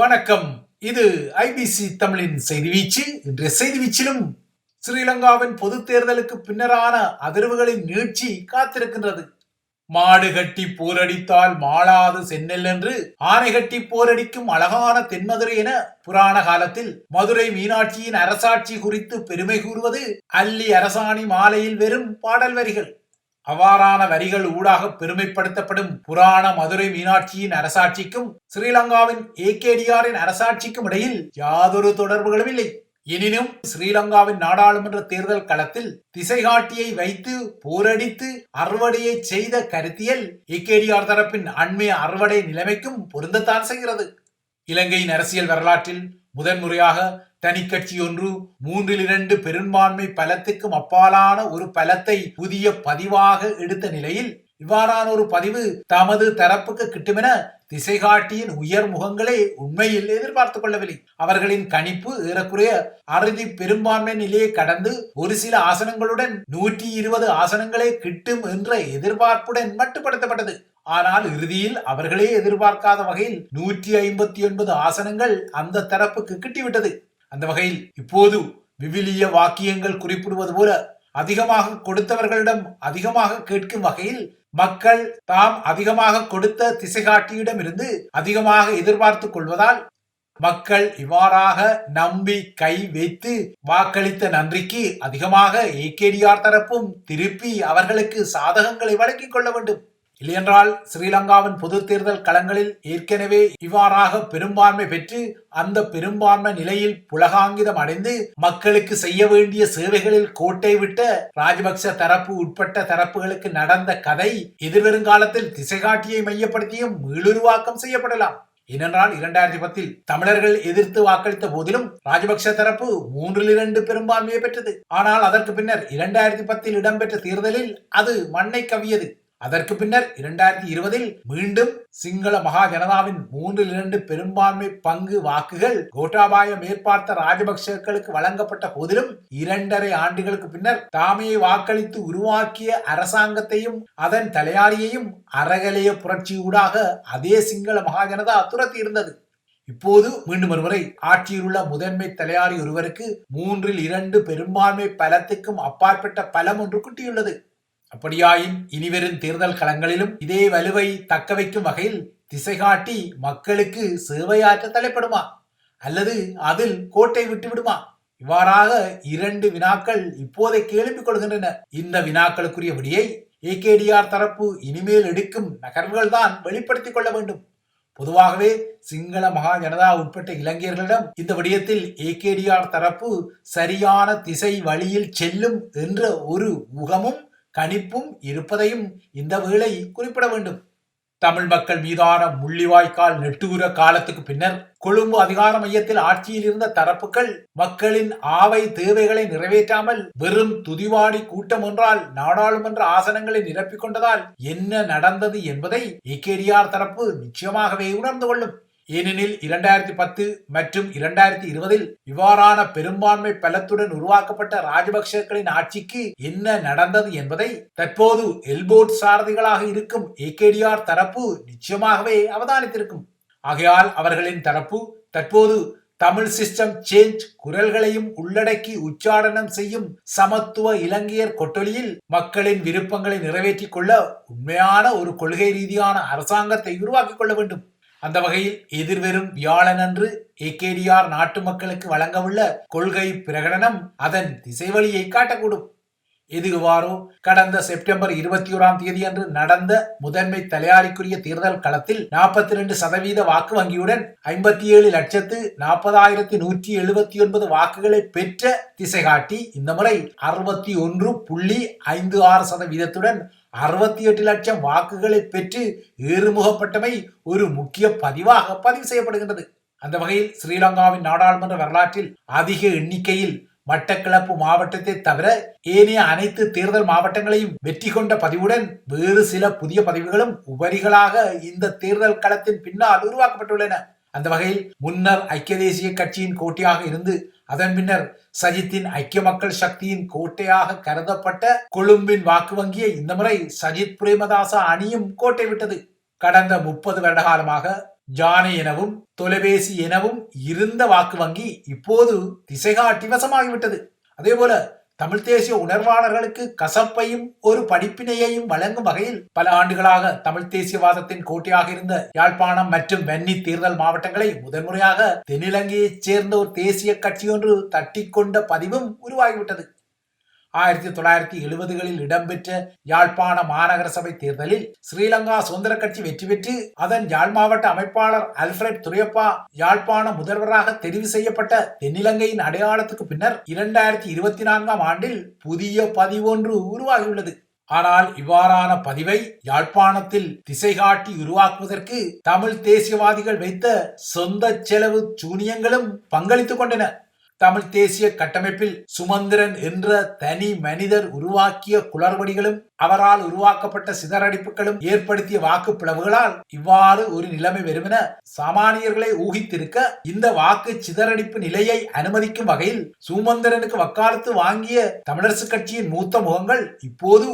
வணக்கம். இது ஐபிசி தமிழின் செய்தி வீச்சு. இன்றைய செய்தி வீச்சிலும் ஸ்ரீலங்காவின் பொது தேர்தலுக்கு பின்னரான அதிர்வுகளின் நீட்சி காத்திருக்கின்றது. மாடு கட்டி போரடித்தால் மாளாது சென்னல் என்று ஆனை கட்டி போரடிக்கும் அழகான தென்மதுரை என புராண காலத்தில் மதுரை மீனாட்சியின் அரசாட்சி குறித்து பெருமை கூறுவது அல்லி அரசாணி மாலையில் வெறும் பாடல் வரிகள். அவ்வாறான வரிகள் ஊடாக பெருமைப்படுத்தப்படும் புராண மதுரை மீனாட்சியின் அரசாட்சிக்கும் ஸ்ரீலங்காவின் ஏகேடிஆரின் அரசாட்சிக்கும் இடையில் யாதொரு தொடர்புகளும் இல்லை. எனினும் ஸ்ரீலங்காவின் நாடாளுமன்ற தேர்தல் களத்தில் திசைகாட்டியை வைத்து போரடித்து அறுவடையை செய்த கருத்தியல் ஏகேடிஆர் தரப்பின் அண்மைய அறுவடை நிலைமைக்கும் பொருந்தத்தான் செய்கிறது. இலங்கையின் அரசியல் வரலாற்றில் முதன்முறையாக தனிக்கட்சி ஒன்று மூன்றில் இரண்டு பெரும்பான்மை பலத்துக்கும் அப்பாலான ஒரு பலத்தை புதிய பதிவாக எடுத்த நிலையில் இவ்வாறான ஒரு பதிவு தமது தரப்புக்கு கிட்டுமென திசைகாட்டியின் உயர் முகங்களே உண்மையில் எதிர்பார்த்துக் கொள்ளவில்லை. அவர்களின் கணிப்பு ஏறக்குறைய அறுதி பெரும்பான்மை நிலையை கடந்து ஒரு சில ஆசனங்களுடன் நூற்றி இருபது ஆசனங்களே கிட்டும் என்ற எதிர்பார்ப்புடன் மட்டுப்படுத்தப்பட்டது. ஆனால் இறுதியில் அவர்களே எதிர்பார்க்காத வகையில் நூற்றி ஐம்பத்தி ஒன்பது ஆசனங்கள் அந்த தரப்புக்கு கிட்டிவிட்டது. அந்த வகையில் இப்போது விவிலிய வாக்கியங்கள் குறிப்பிடுவது போல அதிகமாக கொடுத்தவர்களிடம் அதிகமாக கேட்கும் வகையில் மக்கள் தாம் அதிகமாக கொடுத்த திசைகாட்டியிடம் இருந்து அதிகமாக எதிர்பார்த்துக் கொள்வதால் மக்கள் இவ்வாறாக நம்பி கை வைத்து வாக்களித்த நன்றிக்கு அதிகமாக ஏகேடிஆர் தரப்பும் திருப்பி அவர்களுக்கு சாதகங்களை வழங்கிக் கொள்ள வேண்டும். இல்லையென்றால் ஸ்ரீலங்காவின் பொது தேர்தல் களங்களில் ஏற்கனவே இவ்வாறாக பெரும்பான்மை பெற்று அந்த பெரும்பான்மை நிலையில் புலகாங்கிதம் அடைந்து மக்களுக்கு செய்ய வேண்டிய சேவைகளில் கோட்டை விட்ட ராஜபக்ச தரப்பு உட்பட்ட தரப்புகளுக்கு நடந்த கதை எதிர்வருங்காலத்தில் திசைகாட்டியை மையப்படுத்தியும் மீளுருவாக்கம் செய்யப்படலாம். ஏனென்றால் இரண்டாயிரத்தி பத்தில் தமிழர்கள் எதிர்த்து வாக்களித்த போதிலும் ராஜபக்ச தரப்பு மூன்றில் இரண்டு பெரும்பான்மையை பெற்றது. ஆனால் அதற்கு பின்னர் இரண்டாயிரத்தி பத்தில் இடம்பெற்ற தேர்தலில் அது மண்ணை கவியது. அதற்கு பின்னர் இரண்டாயிரத்தி இருபதில் மீண்டும் சிங்கள மகா ஜனதாவின் மூன்றில் இரண்டு பெரும்பான்மை பங்கு வாக்குகள் கோட்டாபாய மேற்பார்த்த ராஜபக்சர்களுக்கு வழங்கப்பட்ட போதிலும் இரண்டரை ஆண்டுகளுக்கு பின்னர் தாமையை வாக்களித்து உருவாக்கிய அரசாங்கத்தையும் அதன் தலையாரியையும் அறகலைய புரட்சியூடாக அதே சிங்கள மகா ஜனதா துரத்தி இருந்தது இப்போது மீண்டும் ஒருமுறை ஆட்சியில் உள்ள முதன்மை தலையாரி ஒருவருக்கு மூன்றில் இரண்டு பெரும்பான்மை பலத்துக்கும் அப்பாற்பட்ட பலம் ஒன்று குட்டியுள்ளது. அப்படியாயின் இனிவரும் தேர்தல் களங்களிலும் இதே வலுவை தக்க வைக்கும் வகையில் திசை காட்டி மக்களுக்கு சேவையாற்ற தலைப்படுமா? அல்லது அதில் கோட்டை விட்டு விடுமா இவ்வாறாக இரண்டு வினாக்கள் இப்போதை கேள்விக் கொள்கின்றன. இந்த வினாக்களுக்குரிய விடியை ஏகேடிஆர் தரப்பு இனிமேல் எடுக்கும் நகர்வுகள் தான் வெளிப்படுத்திக் கொள்ள வேண்டும். பொதுவாகவே சிங்கள மகா ஜனதா உட்பட்ட இளைஞர்களிடம் இந்த விடயத்தில் ஏகேடிஆர் தரப்பு சரியான திசை வழியில் செல்லும் என்ற ஒரு முகமும் கணிப்பும் இருப்பதையும் இந்த வேளை குறிப்பிட வேண்டும். தமிழ் மக்கள் மீதான முள்ளிவாய்க்கால் நெட்டுகுர காலத்துக்கு பின்னர் கொழும்பு அதிகார மையத்தில் ஆட்சியில் இருந்த தரப்புகள் மக்களின் ஆவை தேவைகளை நிறைவேற்றாமல் வெறும் துதிவாடி கூட்டம் ஒன்றால் நாடாளுமன்ற ஆசனங்களை நிரப்பிக் கொண்டதால் என்ன நடந்தது என்பதை ஏகேடிஆர் தரப்பு நிச்சயமாகவே உணர்ந்து கொள்ளும். ஏனெனில் இரண்டாயிரத்தி பத்து மற்றும் இரண்டாயிரத்தி இருபதில் இவ்வாறான பெரும்பான்மை பலத்துடன் உருவாக்கப்பட்ட ராஜபக்சர்களின் ஆட்சிக்கு என்ன நடந்தது என்பதை தற்போது எல்போர்ட் சாரதிகளாக இருக்கும் ஏகேடிஆர் தரப்பு நிச்சயமாகவே அவதானித்திருக்கும். ஆகையால் அவர்களின் தரப்பு தற்போது தமிழ் சிஸ்டம் சேஞ்ச் குரல்களையும் உள்ளடக்கி உச்சாடனம் செய்யும் சமத்துவ இலங்கையர் கொட்டொலியில் மக்களின் விருப்பங்களை நிறைவேற்றிக் கொள்ள உண்மையான ஒரு கொள்கை ரீதியான அரசாங்கத்தை உருவாக்கிக் கொள்ள வேண்டும். அந்த வகையில் எதிர்வரும் வியாழனன்று ஏகேடிஆர் நாட்டு மக்களுக்கு வழங்கவுள்ள கொள்கை பிரகடனம் அதன் திசைவழியை காட்டக்கூடும். எதுவாறோ கடந்த செப்டம்பர் இருபத்தி ஓராம் தேதி அன்று நடந்த முதன்மை தலையாரிக்குரிய தேர்தல் களத்தில் நாற்பத்தி இரண்டு சதவீத வாக்கு வங்கியுடன் ஐம்பத்தி ஏழு லட்சத்து நாற்பதாயிரத்தி நூற்றி எழுபத்தி ஒன்பது வாக்குகளை பெற்ற திசை காட்டி இந்த முறை அறுபத்தி ஒன்று புள்ளி ஐந்து ஆறு சதவீதத்துடன் அறுபத்தி எட்டு லட்சம் வாக்குகளை பெற்று ஏறுமுகப்பட்டமை ஒரு முக்கிய பதிவாக பதிவு செய்யப்படுகின்றது. அந்த வகையில் ஸ்ரீலங்காவின் நாடாளுமன்ற வரலாற்றில் அதிக எண்ணிக்கையில் மட்டக்களப்பு மாவட்டத்தை தவிர ஏனைய அனைத்து தேர்தல் மாவட்டங்களையும் வெற்றி கொண்ட பதிவுடன் வேறு சில புதிய பதிவுகளும் உபரிகளாக இந்த தேர்தல் களத்தின் பின்னால் உருவாக்கப்பட்டுள்ளன. அந்த வகையில் முன்னர் ஐக்கிய தேசிய கட்சியின் கோட்டையாக இருந்து அதன் பின்னர் சஜித்தின் ஐக்கிய மக்கள் சக்தியின் கோட்டையாக கருதப்பட்ட கொழும்பின் வாக்கு வங்கியை இந்த முறை சஜித் பிரேமதாச அணியும் கோட்டை விட்டது. கடந்த முப்பது வருட காலமாக ஜானை எனவும் தொலைபேசி எனவும் இருந்த வாக்கு வங்கி இப்போது திசைகாட்டி வசமாகிவிட்டது. அதே போல தமிழ் தேசிய உணர்வாளர்களுக்கு கசப்பையும் ஒரு படிப்பினையையும் வழங்கும் வகையில் பல ஆண்டுகளாக தமிழ் தேசியவாதத்தின் கோட்டையாக இருந்த யாழ்ப்பாணம் மற்றும் வன்னி தேர்தல் மாவட்டங்களை முதன்முறையாக தென்னிலங்கையைச் சேர்ந்த ஒரு தேசிய கட்சி ஒன்று தட்டிக்கொண்ட பதிவும் உருவாகிவிட்டது. ஆயிரத்தி தொள்ளாயிரத்தி எழுபதுகளில் இடம்பெற்ற யாழ்ப்பாண மாநகர சபை தேர்தலில் ஸ்ரீலங்கா சுதந்திர கட்சி வெற்றி பெற்று அதன் யாழ் மாவட்ட அமைப்பாளர் அல்ஃபிரட் துரையப்பா யாழ்ப்பாண முதல்வராக தெரிவு செய்யப்பட்ட தென்னிலங்கையின் அடையாளத்துக்கு பின்னர் இரண்டாயிரத்தி இருபத்தி நான்காம் ஆண்டில் புதிய பதிவொன்று உருவாகியுள்ளது. ஆனால் இவ்வாறான பதிவை யாழ்ப்பாணத்தில் திசை காட்டி உருவாக்குவதற்கு தமிழ் தேசியவாதிகள் வைத்த சொந்த செலவு சூனியங்களும் பங்களித்துக் கொண்டன. தமிழ் தேசிய கட்டமைப்பில் சுமந்திரன் என்ற தனி மனிதர் உருவாக்கிய குளறுபடிகளும் அவரால் உருவாக்கப்பட்ட சிதறடிப்புகளும் ஏற்படுத்திய வாக்கு பிளவுகளால் இவ்வாறு ஒரு நிலைமை வருமென சாமானியர்களை ஊகித்திருக்க இந்த வாக்கு சிதறடிப்பு நிலையை அனுமதிக்கும் வகையில் சுமந்திரனுக்கு வக்காலத்து வாங்கிய தமிழரசு கட்சியின் மூத்த முகங்கள் இப்போது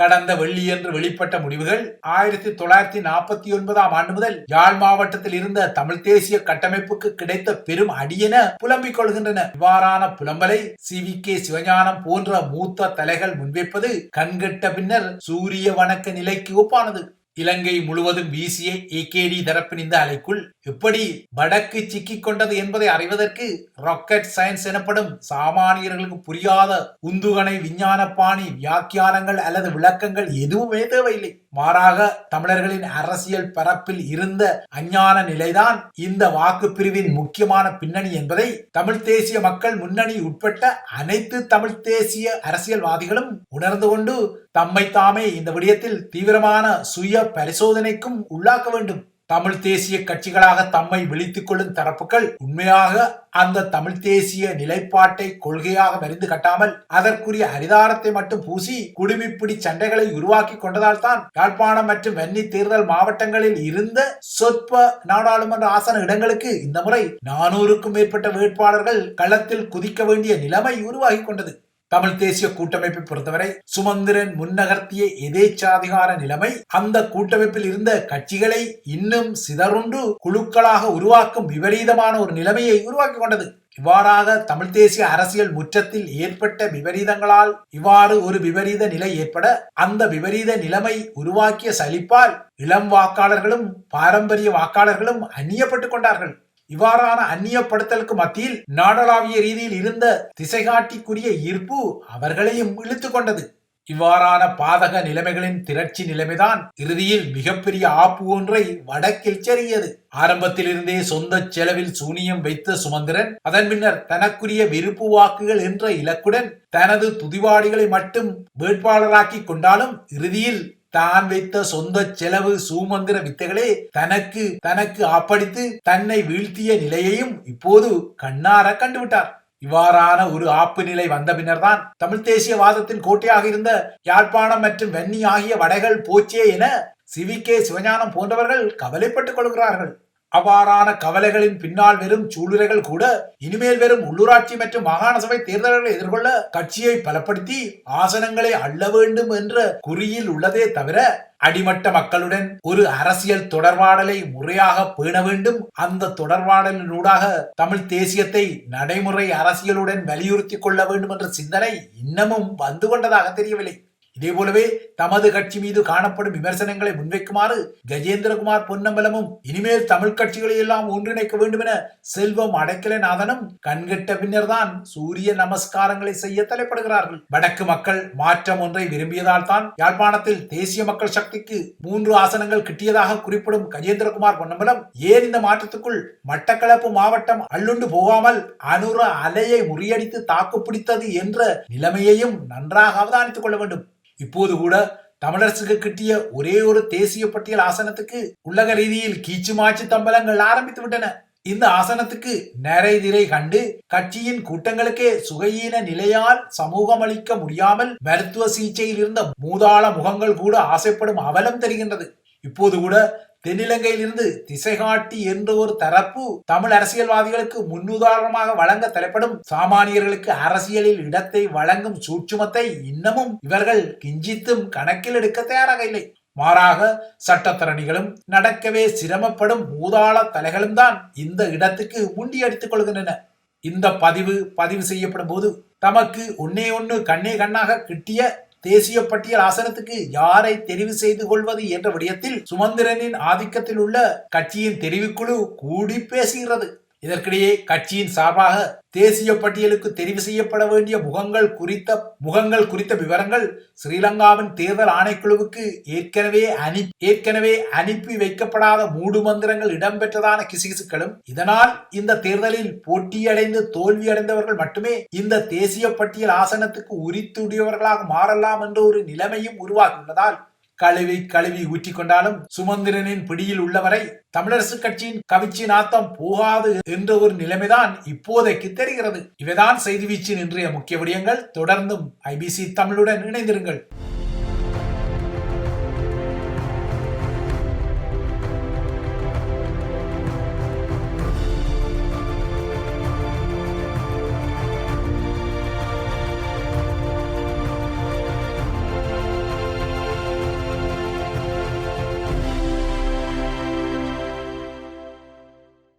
கடந்த வெள்ளியன்று வெளிப்பட்ட முடிவுகள் ஆயிரத்தி தொள்ளாயிரத்தி நாற்பத்தி ஒன்பதாம் ஆண்டு முதல் யாழ் மாவட்டத்தில் இருந்த தமிழ் தேசிய கட்டமைப்புக்கு கிடைத்த பெரும் அடியென புலம்பிக் கொள்கின்றன. இவ்வாறான புலம்பலை சி. வி. கே. சிவஞானம் போன்ற மூத்த தலைகள் முன்வைப்பது கண்கட்ட பின்னர் சூரிய வணக்க நிலைக்கு ஒப்பானது. இலங்கை முழுவதும் வீசிய ஏகேடி தரப்பின் இந்த அலைக்குள் எப்படி வடக்கு சிக்கிக் கொண்டது என்பதை அறிவதற்கு ராக்கெட் சயின்ஸ் எனப்படும் சாமானியர்களுக்கு புரியாத உந்துகணை விஞ்ஞான பாணி வியாக்கியானங்கள் அல்லது விளக்கங்கள் எதுவுமே தேவையில்லை. மாறாக தமிழர்களின் அரசியல் பரப்பில் இருந்த அஞ்ஞான நிலைதான் இந்த வாக்கு பிரிவின் முக்கியமான பின்னணி என்பதை தமிழ் தேசிய மக்கள் முன்னணி உட்பட்ட அனைத்து தமிழ் தேசிய அரசியல்வாதிகளும் உணர்ந்து கொண்டு தம்மை தாமே இந்த விடயத்தில் தீவிரமான சுய பரிசோதனைக்கும் உள்ளாக்க வேண்டும். தமிழ் தேசிய கட்சிகளாக தம்மை விழித்துக் கொள்ளும் தரப்புகள் உண்மையாக அந்த தமிழ் தேசிய நிலைப்பாட்டை கொள்கையாக மறிந்து கட்டாமல் அதற்குரிய அரிதாரத்தை மட்டும் பூசி குடுமிப்பிடி சண்டைகளை உருவாக்கி கொண்டதால் தான் யாழ்ப்பாணம் மற்றும் வென்னி தேர்தல் மாவட்டங்களில் இருந்த சொற்ப நாடாளுமன்ற ஆசன இடங்களுக்கு இந்த முறை நானூறுக்கும் மேற்பட்ட வேட்பாளர்கள் களத்தில் குதிக்க வேண்டிய நிலைமை உருவாகி கொண்டது. தமிழ் தேசிய கூட்டமைப்பை பொறுத்தவரை சுமந்திரன் முன்னகர்த்திய எதேச்சாதிகார நிலைமை அந்த கூட்டமைப்பில் இருந்த கட்சிகளை இன்னும் சிதறுண்டு குழுக்களாக உருவாக்கும் விபரீதமான ஒரு நிலைமையை உருவாக்கி கொண்டது. இவ்வாறாக தமிழ் தேசிய அரசியல் முற்றத்தில் ஏற்பட்ட விபரீதங்களால் இவ்வாறு ஒரு விபரீத நிலை ஏற்பட அந்த விபரீத நிலைமை உருவாக்கிய சலிப்பால் இளம் வாக்காளர்களும் பாரம்பரிய வாக்காளர்களும் அந்நியப்பட்டுக் கொண்டார்கள். இவ்வாறான அந்நியப்படுத்தலுக்கு மத்தியில் நாடளாவிய ரீதியில் இருந்த திசைகாட்டிக்குரிய ஈர்ப்பு அவர்களையும் இழுத்து கொண்டது. இவ்வாறான பாதக நிலைமைகளின் திரட்சி நிலைமைதான் இறுதியில் மிகப்பெரிய ஆப்பு ஒன்றை வடக்கில் செறியது. ஆரம்பத்திலிருந்தே சொந்த செலவில் சூனியம் வைத்த சுமந்திரன் அதன் பின்னர் தனக்குரிய விருப்பு வாக்குகள் என்ற இலக்குடன் தனது துதிவாடிகளை மட்டும் வேட்பாளராக்கி கொண்டாலும் இறுதியில் தான் வைத்த சொந்த செலவு சூமந்திர வித்தைகளே தனக்கு தனக்கு ஆப்படித்து தன்னை வீழ்த்திய நிலையையும் இப்போது கண்ணார கண்டுவிட்டார். இவ்வாறான ஒரு ஆப்பு நிலை வந்த பின்னர்தான் தமிழ் தேசியவாதத்தின் கோட்டையாக இருந்த யாழ்ப்பாணம் மற்றும் வெண்ணி ஆகிய வடைகள் போச்சே என சிவிகே சிவஞானம் போன்றவர்கள் கவலைப்பட்டுக் கொள்கிறார்கள். அவ்வாறான கவலைகளின் பின்னால் வெறும் சூளுரைகள் கூட இனிமேல் வெறும் உள்ளூராட்சி மற்றும் மாகாண சபை தேர்தல்களை எதிர்கொள்ள கட்சியை பலப்படுத்தி ஆசனங்களை அள்ள வேண்டும் என்ற குறியில் உள்ளதே தவிர அடிமட்ட மக்களுடன் ஒரு அரசியல் தொடர்பாடலை முறையாக பேண வேண்டும். அந்த தொடர்பாடலினூடாக தமிழ் தேசியத்தை நடைமுறை அரசியலுடன் வலியுறுத்திக் கொள்ள வேண்டும் என்ற சிந்தனை இன்னமும் வந்து கொண்டதாக தெரியவில்லை. இதே போலவே தமது கட்சி மீது காணப்படும் விமர்சனங்களை முன்வைக்குமாறு கஜேந்திரகுமார் பொன்னம்பலமும் இனிமேல் தமிழ் கட்சிகளை எல்லாம் ஒன்றிணைக்க வேண்டும் என செல்வம் அடைக்கலநாதனும் கண்கட்ட பின்னர் தான் சூரிய நமஸ்காரங்களை செய்ய தலைப்படுகிறார்கள். வடக்கு மக்கள் மாற்றம் ஒன்றை விரும்பியதால் தான் யாழ்ப்பாணத்தில் தேசிய மக்கள் சக்திக்கு மூன்று ஆசனங்கள் கிட்டியதாக குறிப்பிடும் கஜேந்திரகுமார் பொன்னம்பலம் ஏன் இந்த மாற்றத்துக்குள் மட்டக்களப்பு மாவட்டம் அள்ளுண்டு போகாமல் அனுர அலையை முறியடித்து தாக்குப்பிடித்தது என்ற நிலைமையையும் நன்றாக அவதானித்துக் கொள்ள வேண்டும். இப்போது கூட தமிழரசுக்கு கிட்டிய ஒரே ஒரு தேசிய பட்டியல் ஆசனத்துக்கு உள்ளக ரீதியில் கீச்சுமாச்சு தம்பலங்கள் ஆரம்பித்து விட்டன. இந்த ஆசனத்துக்கு நிறைதிரை கண்டு கட்சியின் கூட்டங்களுக்கே சுகையீன நிலையால் சமூகம் அளிக்க முடியாமல் மருத்துவ சிகிச்சையில் இருந்த மூதாள முகங்கள் கூட ஆசைப்படும் அவலம் தெரிகின்றது. இப்போது கூட தென்னிலங்கையில் இருந்து திசைகாட்டி என்ற ஒரு தரப்பு தமிழ் அரசியல்வாதிகளுக்கு முன்னுதாரணமாக வழங்க தலைப்படும் சாமானியர்களுக்கு அரசியலில் இடத்தை வழங்கும் சூட்சுமத்தை இன்னமும் இவர்கள் கிஞ்சித்தும் கணக்கில் எடுக்க தயாராக இல்லை. மாறாக சட்டத்தரணிகளும் நடக்கவே சிரமப்படும் மூதாள தலைகளும் தான் இந்த இடத்துக்கு முண்டி அடித்துக் கொள்கின்றன. இந்த பதிவு பதிவு செய்யப்படும் போது தமக்கு ஒன்னே ஒன்னு கண்ணே கண்ணாக கிட்டிய தேசிய பட்டியல் ஆசனத்துக்கு யாரை தெரிவு செய்து கொள்வது என்ற விடயத்தில் சுமந்திரனின் ஆதிக்கத்தில் உள்ள கட்சியின் தெரிவுக்குழு கூடி பேசுகிறது. இதற்கிடையே கட்சியின் சார்பாக தேசிய பட்டியலுக்கு தெரிவு செய்யப்பட வேண்டிய முகங்கள் குறித்த முகங்கள் குறித்த விவரங்கள் ஸ்ரீலங்காவின் தேர்தல் ஆணைக்குழுவுக்கு ஏற்கனவே அனி ஏற்கனவே அனுப்பி வைக்கப்படாத மூடு மந்திரங்கள் இடம்பெற்றதான கிசுகிசுக்களும் இதனால் இந்த தேர்தலில் போட்டியடைந்து தோல்வியடைந்தவர்கள் மட்டுமே இந்த தேசிய பட்டியல் ஆசனத்துக்கு உரித்துடையவர்களாக மாறலாம் என்ற ஒரு நிலைமையும் உருவாகியுள்ளதால் கழுவி கழுவி ஊற்றிக் கொண்டாலும் சுமந்திரனின் பிடியில் உள்ளவரை தமிழரசு கட்சியின் கவிச்சி நாத்தம் போகாது என்ற ஒரு நிலைமைதான் இப்போதைக்கு தெரிகிறது. இவைதான் செய்தி வீச்சின் இன்றைய முக்கிய விடயங்கள். தொடர்ந்தும் ஐபிசி தமிழுடன் இணைந்திருங்கள்.